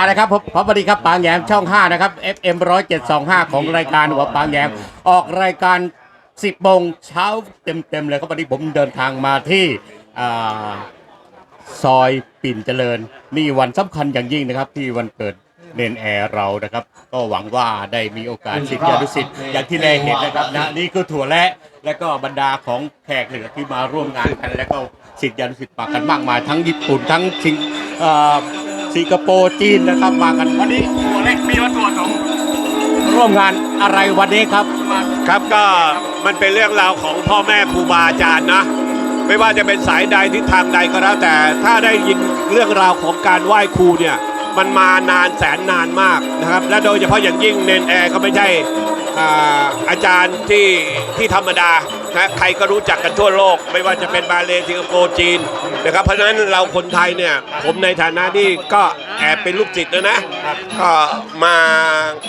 มาเลยครับพบพบสวัสดีครับปางแยมช่อง 5 นะครับ FM 10725 ของรายการหัวปางแยมออกรายการ 10โมงเช้าเต็มๆเลยครับวันนี้ผมเดินทางมาที่อ่าซอยปิ่นเจริญ นี่วันสำคัญอย่างยิ่งนะครับ ที่วันเกิดเนนแอร์เรานะครับ ก็หวังว่าได้มีโอกาสสิทธิอนุสิทธิ์อย่างที่ได้เห็นนะครับนะนี่คือถั่วและและก็บรรดาของแขกเหลือที่มาร่วมงานกัน แล้วก็สิทธิอนุสิทธิ์มากันมากมายทั้งญี่ปุ่นทั้งสิงเอ่อ สิงคโปร์จีนนะครับมากันวันนี้ตัวเล็กมีวัตถุประสงค์ร่วมงานอะไรวันนี้ครับมาครับก็มันเป็นเรื่องราวของพ่อแม่ครูบาอาจารย์นะ ไม่ว่าจะเป็นสายใดทิศทางใดก็แล้วแต่ถ้าได้ยินเรื่องราวของการไหว้ครูเนี่ยมันมานานแสนนานมากนะครับ และโดยเฉพาะอย่างยิ่งเนนแอร์ก็ไม่ใช่อ่าอาจารย์ที่ที่ธรรมดา นะใครก็รู้จักกันทั่วโลก ไม่ว่าจะเป็นมาเลสิงคโปร์จีนนะครับเพราะฉะนั้นเราคนไทยเนี่ยผมในฐานะที่ก็แอบเป็นลูกศิษย์นะนะก็มา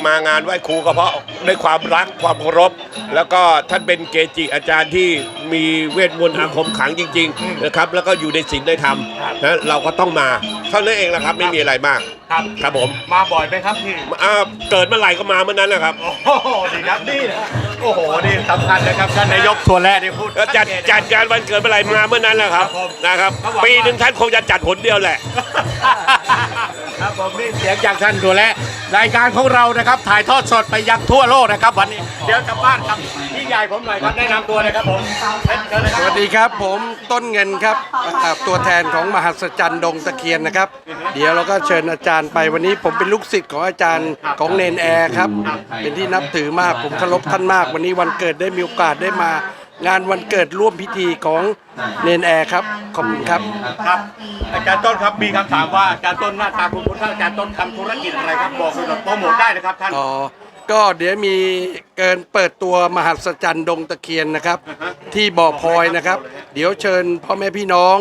มางานไหว้ครูก็เพราะด้วยความรักความเคารพแล้วก็ท่านเป็นเกจิอาจารย์ที่มีเวทมนต์อาคมขลังจริงๆนะครับแล้วก็อยู่ในศีลในธรรมนะเราก็ต้องมาเท่านั้นเองนะครับไม่มีอะไรมาก ครับครับผมมาบ่อยไหมครับพี่อ่าเกิดเมื่อไหร่ก็มาเมื่อนั้นนะครับ โอ้โหดีครับนี่นะโอ้โหนี่สำคัญนะครับท่านนายกส่วนแรกนี่พูดก็จัดจัดงานวันเกิดเมื่อไหร่มาเมื่อนั้นแหละครับครับผมนะครับครับผมปีหนึ่งท่านคงจะจัดหนเดียวแหละ ครับผมนี่เสียงจากท่านตัวและรายการของเรานะครับถ่ายทอดสดไปยังทั่วโลกนะครับ วันนี้เดี๋ยวกลับบ้านครับพี่ใหญ่ผมหน่อยครับแนะนำตัวเลยครับผมเชิญเลยคสรับวัสดีครับผมต้นเงินครับอ่าตัวแทนของมหัศจรรย์ดงตะเคียนนะครับ เดี๋ยวเราก็เชิญอาจารย์ไปวันนี้ผมเป็นลูกศิษย์ของอาจารย์ของเนนแอร์ครับ เป็นที่นับถือมากผมเคารพท่านมาก วันนี้วันเกิดได้มีโอกาสได้มา งานวันเกิดร่วมพิธีของเนนแอร์ครับ ขอบคุณครับ ครับ อาจารย์ต้นครับมีคำถามว่าอาจารย์ต้นหน้าตาคุณคุณอาจารย์ต้นทำธุรกิจอะไรครับบอกเลยหน่อยโปรโมทได้นะครับท่าน อ๋อ ก็เดี๋ยวมีเกินเปิดตัวมหัศจรรย์ดงตะเคียนนะครับ ที่บ่อพลอยนะครับ เดี๋ยวเชิญพ่อแม่พี่น้อง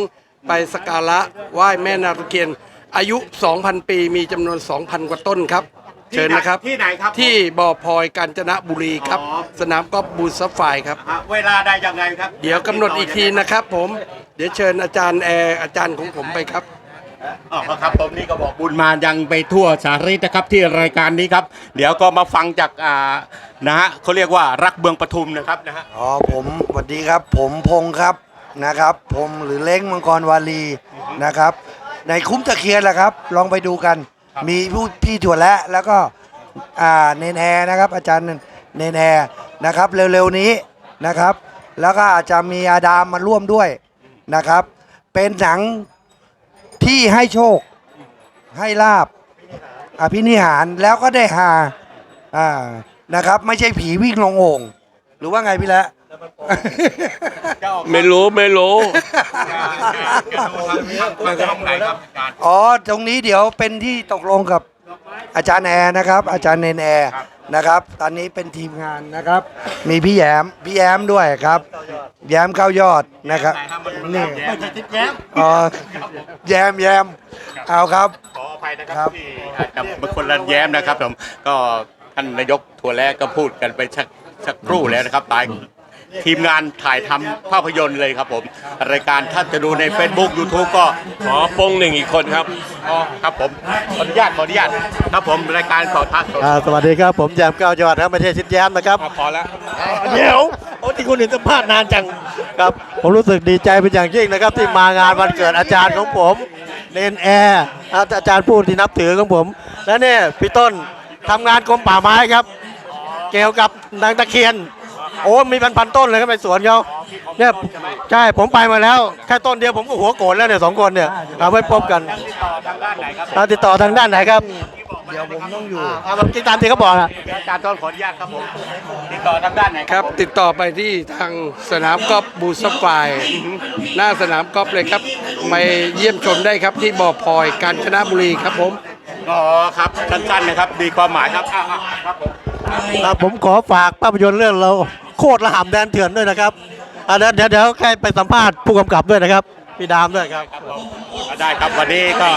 ไปสกการะไหว้แม่นาตะเคียน อายุ 2,000 ปีมีจำนวน 2,000 กว่าต้นครับ เชิญนะครับ ที่ไหนครับที่บ่อพลอยกาญจนบุรีครับ อ๋อ สนามกอล์ฟบูซัฟไฟครับ อะเวลาได้ยังไงครับเดี๋ยวกำหนดอีกทีนะครับ ผม เดี๋ยวเชิญอาจารย์แอร์อาจารย์ของผมไปครับ อ๋อครับผมนี่ก็บอกบุญมายังไปทั่วสาริตนะครับที่รายการนี้ครับ เดี๋ยวก็มาฟังจากอ่านะฮะเขาเรียกว่ารักเมืองปทุมนะครับนะฮะ อ๋อผมสวัสดีครับ ผมพงษ์ครับนะครับ ผมหรือเล้งมังกรวาลีนะครับ ในคุ้มตะเคียนแหละครับ ลองไปดูกัน มีผู้พี่ถั่วและแล้วก็อ่าเนนแอนะครับ อาจารย์เนนแอนะครับ เร็วๆนี้นะครับ แล้วก็อาจจะมีอาดามมาร่วมด้วยนะครับ เป็นหนังที่ให้โชคให้ลาบอภินิหารแล้วก็ได้หาอ่านะครับ ไม่ใช่ผีวิ่งลงโอ่งหรือว่าไงพี่ละ ไม่รู้ไม่รู้ มันก็ต้องไหนครับอาจารย์อ๋อ ตรงนี้เดี๋ยวเป็นที่ตกลงกับอาจารย์แอร์นะครับ อาจารย์เนนแอร์นะครับ ตอนนี้เป็นทีมงานนะครับ มีพี่แยมพี่แยมด้วยครับ แยมเข้ายอดนะครับนี่ไม่ใช่ทิศแย้มอ๋อแยมแยมเอาครับ ขออภัยนะคครัรับบที่อาจจะเป็นคนละแย้มนะครับผมก็ท่านนายกถั่วแรกก็พูดกันไปสักสักครู่แล้วนะครับตาย ทีมงานถ่ายทำภาพยนตร์เลยครับผม รายการถ้าจะดูใน Facebook YouTube ก็ขอปงหนึ่งอีกคนครับ อ๋อครับผมขออนุญาตขออนุญาตครับผมรายการขอทักสดอ่าสวัสดีครับ ผมแยมเก้ายอดนะครับไม่ใช่ชิดแย้มนะครับ พอแล้วเดี๋ยวโอ้ที่คุณเห็นสัมภาษณ์นานจัง ครับผมรู้สึกดีใจเป็นอย่างยิ่งนะครับ ที่มางานวันเกิดอาจารย์ของผมเนนแอร์อาจารย์ผู้ที่นับถือของผม และเนี่ยพี่ต้นทำงานกรมป่าไม้ครับ เกี่ยวกับนางตะเคียน โอ้มีพันพันๆต้นเลยครับในสวนเขาเนี่ยใช่ผมไปมาแล้ว แค่ต้นเดียวผมก็หัวโกรธแล้วเนี่ยสองคนเนี่ยเอาไว้พบกันทางด้านไหนครับอ่าติดต่อทางด้านไหนครับเดี๋ยวผมต้องอยู่อ่าเมื่อกี้ตามที่เขาบอกนะอาจารย์ต้นขออนุญาตครับผมติดต่อทางด้านไหนครับ ติดต่อไปที่ทางสนามกอล์ฟบูซัฟไฟหน้าสนามกอล์ฟเลยครับไปเยี่ยมชมได้ครับที่บ่อพลอยกาญจนบุรีครับผมอ๋อครับสั้นๆนะครับดีความหมายครับอ่าๆครับผมอ่าผมขอฝากภาพยนตร์เรื่องเรา โคตรระห่ำแดนเถื่อนด้วยนะครับอ่าเดี๋ยวเดี๋ยวเดี๋ยวใครไปสัมภาษณ์ผู้กำกับด้วยนะครับ พี่ดามด้วยครับได้ครับวันนี้ก็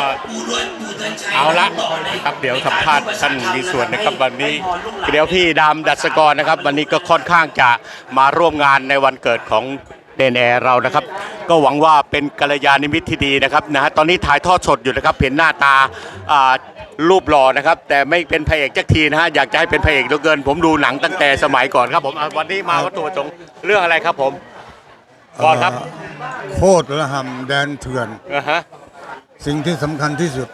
เอาละครับเดี๋ยวสัมภาษณ์ท่านมีส่วนนะครับวันนี้เดี๋ยวพี่ดำดัชกรนะครับ วันนี้ก็ค่อนข้างจะมาร่วมงานในวันเกิดของเดนแอร์เรานะครับ ก็หวังว่าเป็นกัลยาณมิตรที่ดีนะครับนะฮะตอนนี้ถ่ายทอดสดอยู่นะครับเห็นหน้าตาอ่า รูปหล่อนะครับ แต่ไม่เป็นพระเอกจักทีนะฮะอยากจะให้เป็นพระเอกเหลือเกิน ผมดูหนังตั้งแต่สมัยก่อนครับผมอะวันนี้มาวัตถุประสงค์เรื่องอะไรครับผมก่อนครับโคตรระหำแดนเถื่อน อ่าฮะ สิ่งที่สำคัญที่สุด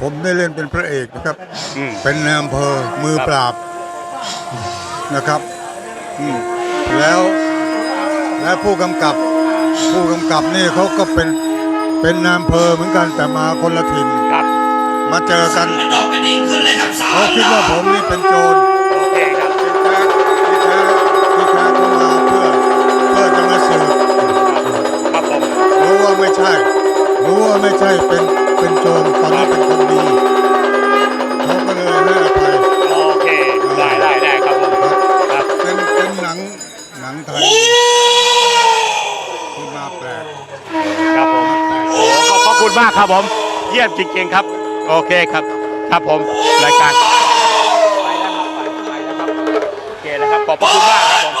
ผมได้เล่นเป็นพระเอกนะครับ อืมเป็นนายอำเภอมือครับ ปราบนะครับอืมแล้วและผู้กำกับ ผู้กำกับนี่เขาก็เป็นเป็นนายอำเภอเหมือนกันแต่มาคนละถิ่นครับ มาเจอกันเขาคิดว่าผมนี่เป็นโจรโอเคครับที่แท้ที่แท้ที่แท้เขามาเพื่อเพื่อจะมาสืบครับผมรู้ว่าไม่ใช่ รู้ว่าไม่ใช่เป็นเป็นโจรตอนนี้เป็นคนดีเขาก็เลยให้อภัยโอเคได้ได้ได้ครับผมครับครับเป็นเป็นหนังหนังไทยที่มาแปลกครับผมโอ้ขอบพระคุณมากครับผม เยี่ยมจริงๆครับ โอเคครับ ครับผมรายการไปแล้วครับไปแล้วครับโอเคนะครับขอบคุณมากครับ